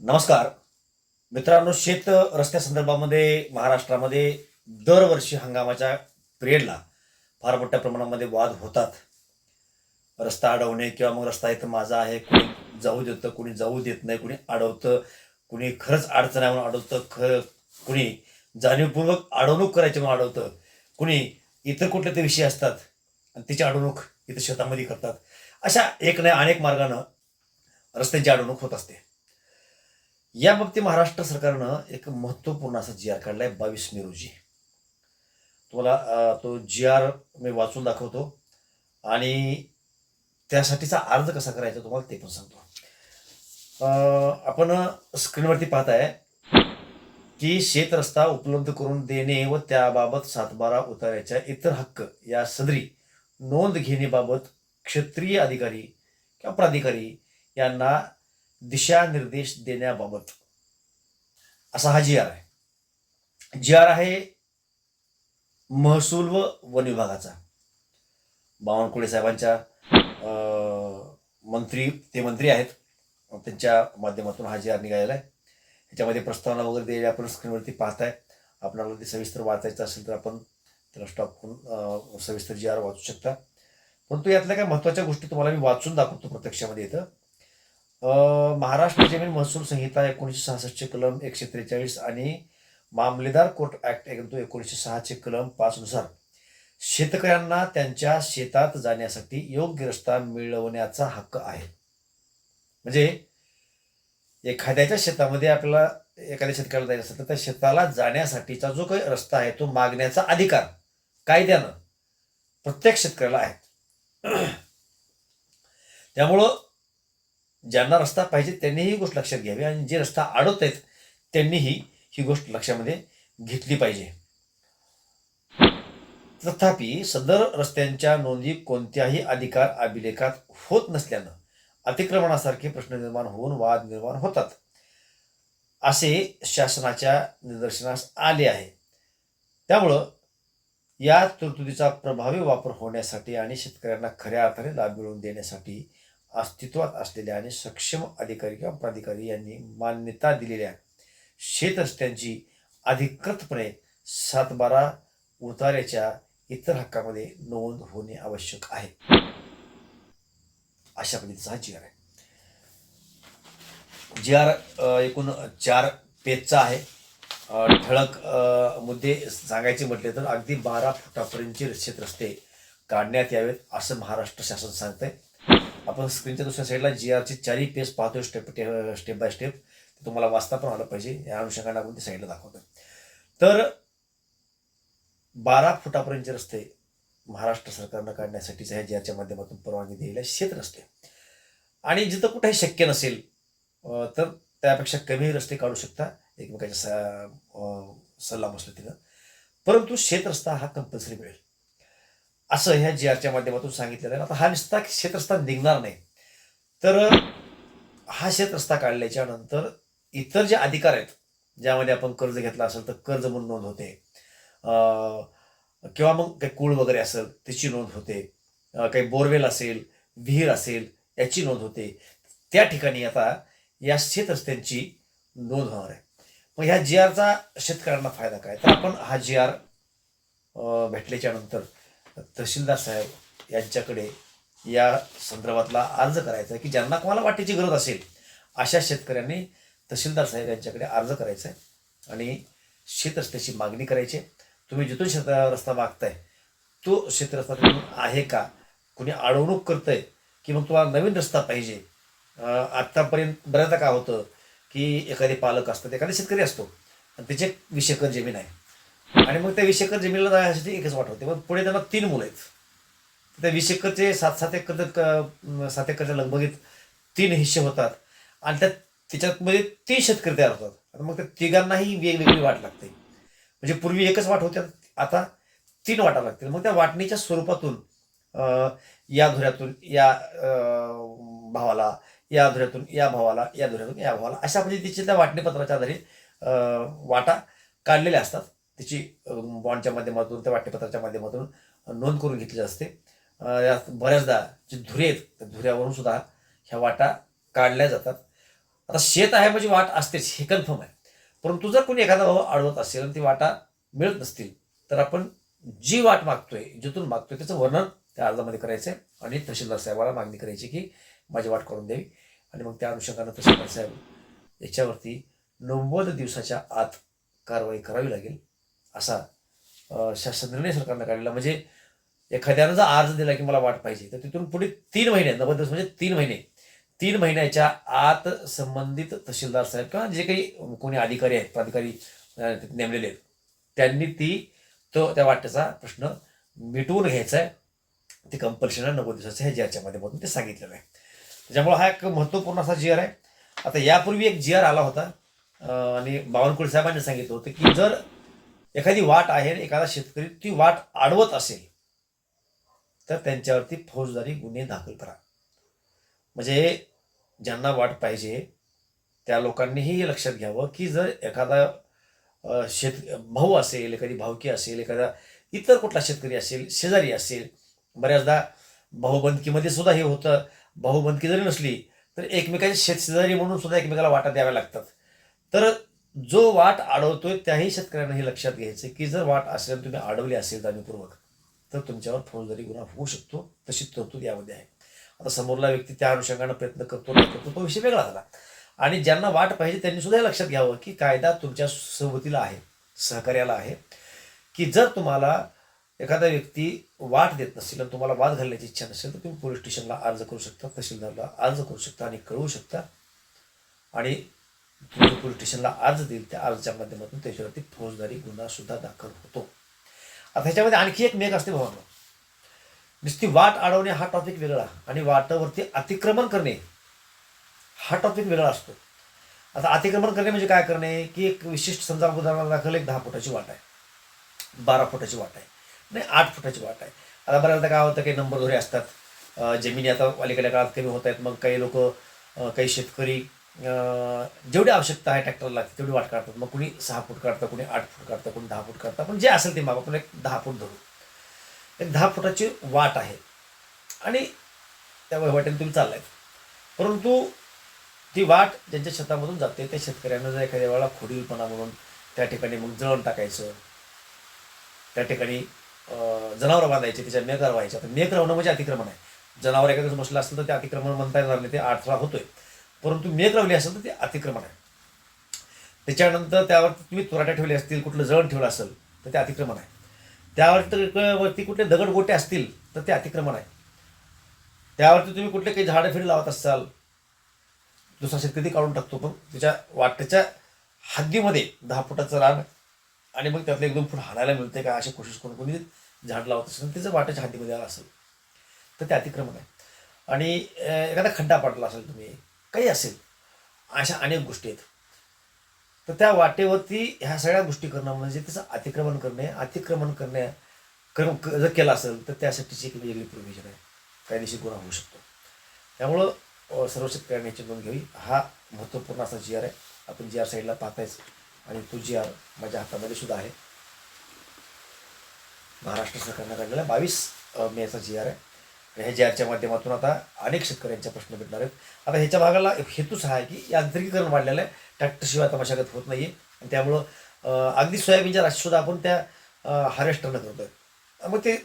नमस्कार. मित्रांनो शेत रस्त्यासंदर्भामध्ये महाराष्ट्रामध्ये दरवर्षी हंगामाच्या पिरियडला फार मोठ्या प्रमाणामध्ये वाद होतात. रस्ता अडवणे किंवा मग रस्ता इथं माझा आहे कुणी जाऊ देतं कुणी जाऊ देत नाही कुणी अडवतं कुणी खरंच अडचण आहे म्हणून अडवतं ख कुणी जाणीवपूर्वक अडवणूक करायची म्हणून अडवतं कुणी इतर कुठले ते विषय असतात आणि त्याची अडवणूक इथं शेतामध्ये करतात. अशा एक नाही अनेक मार्गानं रस्त्यांची अडवणूक होत असते. या बाबतीत महाराष्ट्र सरकारनं एक महत्त्वपूर्ण असा जी आर काढलाय बावीस मे रोजी. तुम्हाला तो जी आर मी वाचून दाखवतो. आणि त्यासाठीचा अर्ज कसा करायचा तुम्हाला ते पण सांगतो. आपण स्क्रीनवरती पाहत आहे की शेत रस्ता उपलब्ध करून देणे व त्याबाबत सातबारा उतारायच्या इतर हक्क या सदरी नोंद घेण्याबाबत क्षेत्रीय अधिकारी किंवा प्राधिकारी यांना दिशानिर्देश देण्याबाबत. असा हा जी आर आहे. जी आर आहे महसूल व वन विभागाचा. बावनकुळे साहेबांच्या मंत्री ते मंत्री आहेत. त्यांच्या माध्यमातून हा जी आर निघालेला आहे. ह्याच्यामध्ये प्रस्तावना वगैरे दिलेली आपण स्क्रीनवरती पाहताय. आपल्याला ते सविस्तर वाचायचं असेल तर आपण त्याला स्टॉप करून सविस्तर जी आर वाचू शकता. परंतु यातल्या काही महत्त्वाच्या गोष्टी तुम्हाला मी वाचून दाखवतो प्रत्यक्षामध्ये इथं. महाराष्ट्र जमीन महसूल संहिता एकोणीसशे सहासष्टचे कलम एकशे त्रेचाळीस आणि मामलेदार कोर्ट ऍक्ट एकोणीसशे सहाचे कलम पाचनुसार शेतकऱ्यांना त्यांच्या शेतात जाण्यासाठी योग्य रस्ता मिळवण्याचा हक्क आहे. म्हणजे एखाद्याच्या शेतामध्ये आपल्याला एखाद्या शेतकऱ्याला जायचं असेल तर त्या शेताला जाण्यासाठीचा जो काही रस्ता आहे तो मागण्याचा अधिकार कायद्यानं प्रत्येक शेतकऱ्याला आहे. त्यामुळं ज्यांना रस्ता पाहिजे त्यांनी ही गोष्ट लक्षात घ्यावी आणि जे रस्ता अडवत आहेत त्यांनीही ही गोष्ट लक्षामध्ये घेतली पाहिजे. तथापि सदर रस्त्यांच्या नोंदी कोणत्याही अधिकार अभिलेखात होत नसल्यानं अतिक्रमणासारखे प्रश्न निर्माण होऊन वाद निर्माण होतात. असे शासनाच्या निदर्शनास आले आहे. त्यामुळं या तरतुदीचा प्रभावी वापर होण्यासाठी आणि शेतकऱ्यांना खऱ्या अर्थाने लाभ मिळवून देण्यासाठी अस्तित्वात असलेल्या आणि सक्षम अधिकारी किंवा प्राधिकारी यांनी मान्यता दिलेल्या शेत रस्त्यांची अधिकृतपणे सातबारा उतार्याच्या इतर हक्कामध्ये नोंद होणे आवश्यक आहे. अशा पद्धतीचा हा जी आर आहे. जी आर एकूण चार पेजचा आहे. ठळक मुद्दे सांगायचे म्हटले तर अगदी बारा फुटापर्यंतचे शेत रस्ते काढण्यात यावेत असं महाराष्ट्र शासन सांगतंय. आपण स्क्रीनच्या दुसऱ्या साईडला जी आरची चारही पेज पाहतोय स्टेप स्टेप बाय स्टेप ते तुम्हाला वाचता पण आलं पाहिजे. या अनुषंगाने आपण ते साईडला दाखवतो तर बारा फुटापर्यंतचे रस्ते महाराष्ट्र सरकारनं काढण्यासाठीच ह्या जी आरच्या माध्यमातून परवानगी दिलेल्या शेत रस्ते. आणि जिथं कुठेही शक्य नसेल तर त्यापेक्षा कमी रस्ते काढू शकता. एकमेकाच्या सा अं, सल्ला मसलतीनं परंतु शेत रस्ता हा कंपल्सरी मिळेल. असं ह्या जी आरच्या माध्यमातून सांगितलेलं आहे. आता हा निस्ता शेत निघणार नाही. तर हा शेत रस्ता काढल्याच्या नंतर इतर जे अधिकार आहेत ज्यामध्ये आपण कर्ज घेतला असेल तर कर्ज म्हणून नोंद होते. किंवा मग काही कूळ वगैरे असेल त्याची नोंद होते. काही बोरवेल असेल विहीर असेल याची नोंद होते. त्या ठिकाणी आता या शेत रस्त्यांची नोंद होणार आहे. मग ह्या जी आरचा शेतकऱ्यांना फायदा काय? तर आपण हा जी आर भेटल्याच्या नंतर तहसीलदार साहेब यांच्याकडे या संदर्भातला अर्ज करायचा आहे की ज्यांना कोणाला वाटेची गरज असेल अशा शेतकऱ्यांनी तहसीलदार साहेब यांच्याकडे अर्ज करायचा आहे आणि शेत रस्त्याची मागणी करायची आहे. तुम्ही जिथून शेत रस्ता मागताय तो शेत रस्ता तिथून आहे का? कुणी अडवणूक करतंय की मग तुम्हाला नवीन रस्ता पाहिजे? आत्तापर्यंत बऱ्याचदा काय होतं की एखादे पालक असतात एखादा शेतकरी असतो आणि त्याचे विषयकर जमीन आहे. आणि मग त्या वीस एकर जमिनीला जाण्यासाठी एकच वाट होते. मग पुढे त्यांना तीन मुलं आहेत. त्या वीस एकरचे सात सात एकर सात एकरच्या लगबगीत तीन हिस्से होतात. आणि त्या त्याच्यामध्ये तीन शेतकरी तयार होतात. मग त्या तिघांनाही वेगवेगळी वाट लागते. म्हणजे पूर्वी एकच वाट होत्या आता तीन वाटा लागतील. मग त्या वाटणीच्या स्वरूपातून या धुऱ्यातून या भावाला या धुऱ्यातून या भावाला या धुऱ्यातून या भावाला अशा म्हणजे पद्धतीच्या त्या वाटणीपत्राच्या आधारे वाटा काढलेल्या असतात. त्याची बॉन्डच्या माध्यमातून त्या वाट्यपत्राच्या माध्यमातून नोंद करून घेतली असते. यात बऱ्याचदा जे धुरे आहेत त्या धुऱ्यावरून सुद्धा ह्या वाटा काढल्या जातात. आता शेत आहे म्हणजे वाट असतेच हे कन्फर्म आहे. परंतु जर कोणी एखादा भाऊ अडवत असेल आणि ती वाटा मिळत नसतील तर आपण जी वाट मागतोय जिथून मागतोय त्याचं वर्णन त्या अर्जामध्ये करायचं आहे आणि तहसीलदार साहेबाला मागणी करायची की माझी वाट करून द्यावी. आणि मग त्या अनुषंगानं तहसीलदार साहेब याच्यावरती नव्वद दिवसाच्या आत कारवाई करावी लागेल. असा शासन निर्णय सरकारनं काढलेला. म्हणजे एखाद्यानं जर अर्ज दिला की मला वाट पाहिजे तर तिथून पुढे तीन महिने नव्वद दिवस म्हणजे तीन महिने. तीन महिन्याच्या आत संबंधित तहसीलदार साहेब किंवा जे काही कोणी अधिकारी आहेत प्राधिकारी नेमलेले आहेत त्यांनी ती तो त्या वाटेचा प्रश्न मिटवून घ्यायचा आहे ते कंपल्शन नव्वद दिवसाच्या ह्या जीआरच्या माध्यमातून ते सांगितलेलं आहे. त्याच्यामुळे हा एक महत्त्वपूर्ण असा जी आर आहे. आता यापूर्वी एक जी आर आला होता आणि बावनकुळे साहेबांनी सांगितलं होतं की जर एखादी वाट आहे एखादा शेतकरी ती वाट अडवत असेल तर त्यांच्यावरती फौजदारी गुन्हे दाखल करा. म्हणजे ज्यांना वाट पाहिजे त्या लोकांनीही हे लक्षात घ्यावं की जर एखादा शेत भाऊ असेल एखादी भावकी असेल एखादा इतर कुठला शेतकरी असेल शेजारी असेल बऱ्याचदा भाऊबंदकीमध्ये सुद्धा हे होतं. भाऊबंदकी जरी नसली तर एकमेकांचे शेतशेजारी म्हणून सुद्धा एकमेकाला वाटा द्याव्या लागतात. तर जो वाट अडवतोय त्याही शेतकऱ्यांना हे लक्षात घ्यायचं की जर वाट असेल तुम्ही अडवली असेल जाणीवपूर्वक तर तुमच्यावर फौजदारी गुन्हा होऊ शकतो. तशी तरतूद यामध्ये आहे. आता समोरला व्यक्ती त्या अनुषंगानं प्रयत्न करतो न करतो तो विषय वेगळा झाला. आणि ज्यांना वाट पाहिजे त्यांनी सुद्धा हे लक्षात घ्यावं की कायदा तुमच्या सोबतीला आहे सहकार्याला आहे की जर तुम्हाला एखादा व्यक्ती वाट देत नसेल आणि तुम्हाला वाद घालण्याची इच्छा नसेल तर तुम्ही पोलीस स्टेशनला अर्ज करू शकता तहसीलदारला अर्ज करू शकता आणि कळवू शकता. आणि पोलीस स्टेशनला अर्ज देईल. त्या अर्जाच्या माध्यमातून त्याच्यावरती फौजदारी गुन्हा सुद्धा दाखल होतो. आता ह्याच्यामध्ये आणखी एक मेघ असते भावांनो. नुसती वाट अडवणे हा टॉपिक वेगळा आणि वाटावरती अतिक्रमण करणे हा टॉपिक वेगळा असतो. आता अतिक्रमण करणे म्हणजे काय करणे? की एक विशिष्ट समजा उदाहरणार्थ दाखल एक दहा फुटाची वाट आहे. बारा फुटाची वाट आहे. नाही आठ फुटाची वाट आहे. आता बऱ्याचदा काय होतं काही नंबर धोरे असतात जमिनी आता अलीकडल्या काळात कमी होत आहेत. मग काही लोक काही शेतकरी जेवढी आवश्यकता आहे ट्रॅक्टरला लागते तेवढी वाट काढतात. मग कुणी सहा फूट काढतं कुणी आठ फूट काढतं कुणी दहा फूट काढतं. पण जे असेल ते मागं आपण एक दहा फूट धरू. एक दहा फुटाची वाट आहे. आणि त्या वाटेने तुम्ही चाललाय. परंतु ती वाट ज्यांच्या शेतामधून जाते त्या शेतकऱ्यांना जर एखाद्या वेळेला खोडीलपणा म्हणून त्या ठिकाणी मग जळण टाकायचं त्या ठिकाणी जनावरं बांधायचे त्याच्या मेघर व्हायचे. आता मेघ राहणं म्हणजे अतिक्रमण आहे. जनावर एखाद्याच बसलं असेल तर ते अतिक्रमण म्हणता येणार नाही. ते अडथळा होतोय. परंतु मेघ लावली असेल तर ते अतिक्रमण आहे. त्याच्यानंतर त्यावर तुम्ही तुराट्या ठेवले असतील कुठलं जळण ठेवलं असेल तर ते अतिक्रमण आहे. त्यावरती वरती कुठले दगड गोटे असतील तर ते अतिक्रमण आहे. त्यावरती तुम्ही कुठले काही झाडं फिरी लावत असाल दुसरा शेतकरी काढून टाकतो पण त्याच्या वाटेच्या हद्दीमध्ये दहा फुटाचं रान आणि मग त्यातलं एक दोन फूट हाणायला मिळते का अशी कोशिश करून कोणी झाड लावत असेल त्याचं वाटेच्या हद्दीमध्ये आलं असेल तर ते अतिक्रमण आहे. आणि एखादा खड्डा पाडला असेल तुम्ही काही असेल. अशा अनेक गोष्टी आहेत. तर त्या वाटेवरती ह्या सगळ्या गोष्टी करणं म्हणजे त्याचं अतिक्रमण करणे. अतिक्रमण करणे क्रम क- जर केलं असेल तर त्यासाठीची एक वेगळी प्रोव्हिजन आहे. कायदेशीर गुन्हा होऊ शकतो. त्यामुळं सर्व शेतकऱ्यांनी याची नोंद घ्यावी. हा महत्त्वपूर्ण असा जी आर आहे. आपण जी आर साईडला पाहतायच. आणि तो जी आर माझ्या हातामध्ये सुद्धा आहे. महाराष्ट्र सरकारनं काढलेला बावीस मेचा जी आर आहे. आणि ह्या आरच्या माध्यमातून आता अनेक शेतकऱ्यांचे प्रश्न भेटणार आहेत. आता ह्याच्या भागाला हेतूच हा आहे की यांत्रिकीकरण वाढलेलं आहे. ट्रॅक्टरशिवाय आता मशागत होत नाही आहे आणि त्यामुळं अगदी सोयाबीनच्या राशीसुद्धा आपण त्या हार्वेस्टरनं आहे मग ते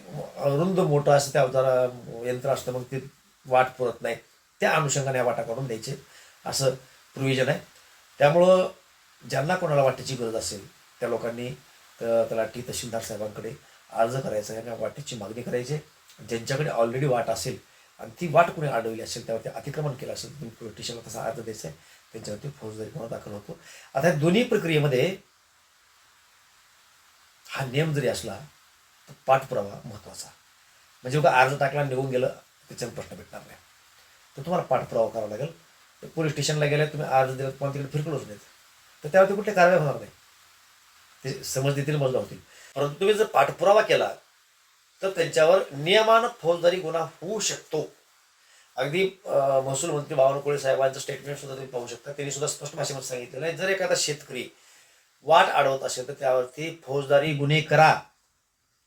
रुंद मोठं असं त्या अवजारा यंत्र असतं मग ते वाट पुरत नाही. त्या अनुषंगाने या वाटा काढून द्यायचे. असं प्रोविजन आहे. त्यामुळं ज्यांना कोणाला वाटेची गरज असेल त्या लोकांनी त- तलाठी तहसीलदार साहेबांकडे अर्ज करायचा आहे वाटेची मागणी करायची आहे. ज्यांच्याकडे ऑलरेडी वाट असेल आणि ती वाट कोणी अडवली असेल त्यावरती अतिक्रमण केलं असेल तुम्ही पोलीस स्टेशनला तसा अर्ज द्यायचा आहे. त्यांच्यावरती फौजदारी गुन्हा दाखल होतो. आता या दोन्ही प्रक्रियेमध्ये हा नियम जरी असला तर पाठपुरावा महत्त्वाचा म्हणजे बघा अर्ज टाकला निघून गेलं त्याच्यावर प्रश्न भेटणार नाही. तर तुम्हाला पाठपुरावा करावा लागेल. तर पोलीस स्टेशनला गेल्या तुम्ही अर्ज दिला तुम्हाला तिकडे फिरकलोच नाहीत तर त्यावरती कुठली कारवाई होणार नाही. ते समज देतील मजला होतील. परंतु तुम्ही जर पाठपुरावा केला तर त्यांच्यावर नियमानं फौजदारी गुन्हा होऊ शकतो. अगदी महसूल मंत्री बावनकुळे साहेबांचं स्टेटमेंट सुद्धा तुम्ही पाहू शकता. त्यांनी सुद्धा स्पष्ट भाषेमध्ये सांगितलेलं आहे जर एखादा शेतकरी वाट अडवत असेल तर त्यावरती फौजदारी गुन्हे करा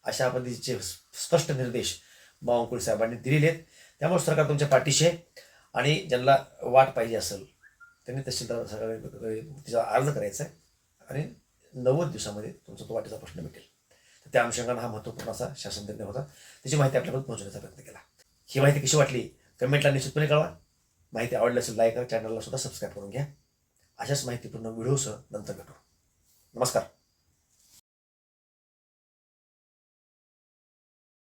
अशा पद्धतीचे स्पष्ट निर्देश बावनकुळे साहेबांनी दिलेले आहेत. त्यामुळे सरकार तुमच्या पाठीशी आहे आणि ज्यांना वाट पाहिजे असेल त्यांनी तहसीलदार सरकार तिचा अर्ज करायचा आहे आणि नव्वद दिवसामध्ये तुमचा तो वाटेचा प्रश्न मिटेल. त्या अनुषंगानं हा महत्त्वपूर्ण असा शासन निर्णय होता त्याची माहिती आपल्याकडे पोहोचवण्याचा प्रयत्न केला. ही माहिती कशी वाटली? कमेंटला निश्चितपणे कळवा. माहिती आवडली असेल लाईक करा चॅनलला सुद्धा सबस्क्राईब करून घ्या. अशाच माहितीपूर्ण व्हिडिओसह नंतर भेटू. नमस्कार.